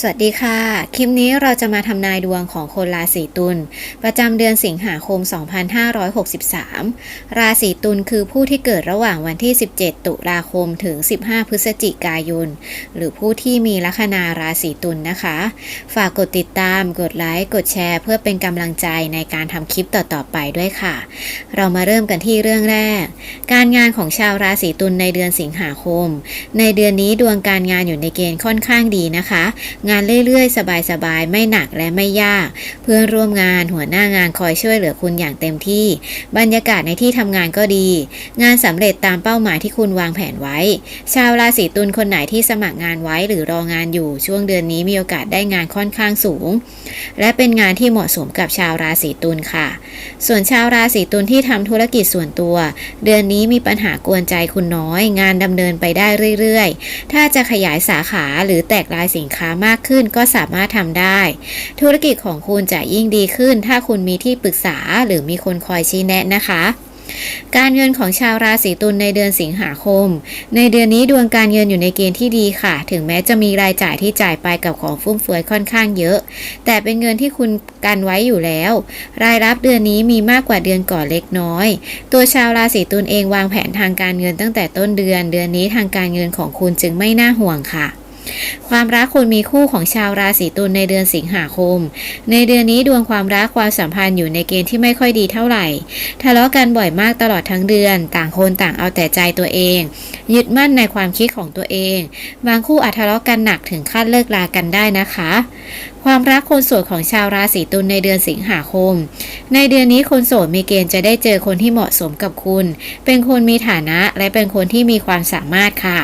สวัสดีค่ะ คลิปนี้เราจะมาทำนายดวงของคนราศีตุลประจำเดือนสิงหาคม 2563 ราศีตุลคือผู้ที่เกิดระหว่างวันที่ 17 ตุลาคมถึง 15 พฤศจิกายน หรือผู้ที่มีลัคนาราศีตุลนะคะ ฝากกดติดตาม กดไลค์ กดแชร์ เพื่อเป็นกำลังใจในการทำคลิปต่อๆไปด้วยค่ะ เรามาเริ่มกันที่เรื่องแรก การงานของชาวราศีตุลในเดือนสิงหาคม ในเดือนนี้ดวงการงานอยู่ในเกณฑ์ค่อนข้างดีนะคะงานเรื่อยๆ สบายๆ ไม่หนักและไม่ยาก เพื่อนร่วมงานหัวหน้างานคอยช่วยเหลือคุณอย่างเต็มที่ บรรยากาศในที่ทำงานก็ดี งานสำเร็จตามเป้าหมายที่คุณวางแผนไว้ ชาวราศีตุลคนไหนที่สมัครงานไว้หรือรองานอยู่ช่วงเดือนนี้มีโอกาสได้งานค่อนข้างสูง และเป็นงานที่เหมาะสมกับชาวราศีตุลค่ะ ส่วนชาวราศีตุลที่ทำธุรกิจส่วนตัว เดือนนี้มีปัญหากวนใจคุณน้อย งานดำเนินไปได้เรื่อยๆ ถ้าจะขยายสาขาหรือแตกลายสินค้ามากขึ้นก็สามารถทำได้ ธุรกิจของคุณจะยิ่งดีขึ้น ถ้าคุณมีที่ปรึกษาหรือมีคนคอยชี้แนะนะคะการเงินของชาวราศีตุลในเดือนสิงหาคม ในเดือนนี้ดวงการเงินอยู่ในเกณฑ์ที่ดีค่ะ ถึงแม้จะมีรายจ่ายที่จ่ายไปกับของฟุ่มเฟือยค่อนข้างเยอะ แต่เป็นเงินที่คุณกันไว้อยู่แล้ว รายรับเดือนนี้มีมากกว่าเดือนก่อนเล็กน้อย ตัวชาวราศีตุลเองวางแผนทางการเงินตั้งแต่ต้นเดือน เดือนนี้ทางการเงินของคุณจึงไม่น่าห่วงค่ะ ความรักคุณมีคู่ของชาวราศีตุลในเดือนสิงหาคม ในเดือนนี้ดวงความรักความสัมพันธ์อยู่ในเกณฑ์ที่ไม่ค่อยดีเท่าไหร่ ทะเลาะกันบ่อยมากตลอดทั้งเดือน ต่างคนต่างเอาแต่ใจตัวเอง ยึดมั่นในความคิดของตัวเอง บางคู่อาจทะเลาะกันหนักถึงขั้นเลิกลากันได้นะคะ ความรักคนโสดของชาวราศีตุลในเดือนสิงหาคม ในเดือนนี้คนโสดมีเกณฑ์จะได้เจอคนที่เหมาะสมกับคุณ เป็นคนมีฐานะและเป็นคนที่มีความสามารถค่ะ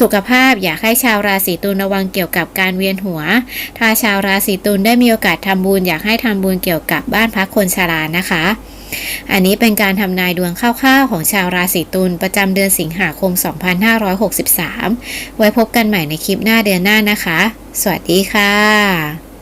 สุขภาพอยากให้ชาวราศีตุลระวังเกี่ยวกับการเวียนหัว ถ้าชาวราศีตุลได้มีโอกาสทำบุญ อยากให้ทำบุญเกี่ยวกับบ้านพักคนชรานะคะ อันนี้เป็นการทำนายดวงคร่าวๆของชาวราศีตุลประจำเดือนสิงหาคม 2563 ไว้พบกันใหม่ในคลิปหน้าเดือนหน้านะคะ สวัสดีค่ะ